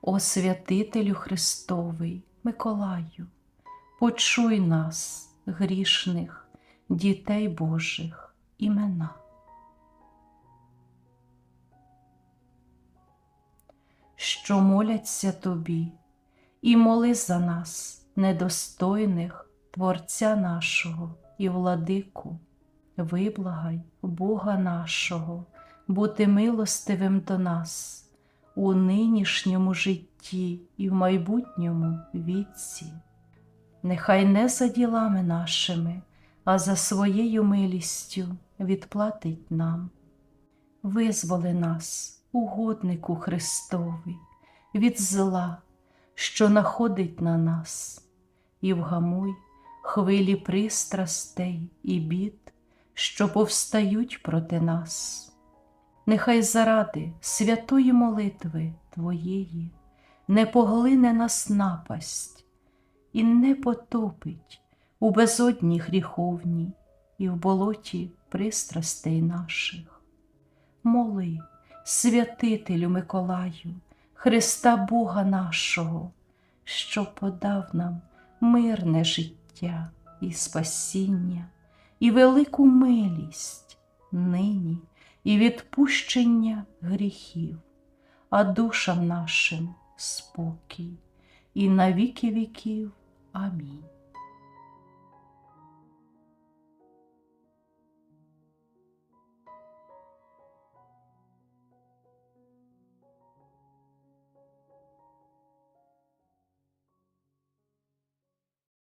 О святителю Христовий, Миколаю, почуй нас, грішних, дітей Божих імена. Що моляться тобі, і моли за нас, недостойних Творця нашого і владику, виблагай Бога нашого, бути милостивим до нас у нинішньому житті і в майбутньому віці. Нехай не за ділами нашими, а за своєю милістю відплатить нам. Визволи нас, угоднику Христовий, від зла, що находить на нас, і вгамуй хвилі пристрастей і бід, що повстають проти нас. Нехай заради святої молитви Твоєї не поглине нас напасть і не потопить у безодні гріховній і в болоті пристрастей наших. Моли, святителю Миколаю, Христа Бога нашого, що подав нам мирне життя і спасіння, і велику милість нині і відпущення гріхів, а душам нашим спокій, і на віки віків. Амінь.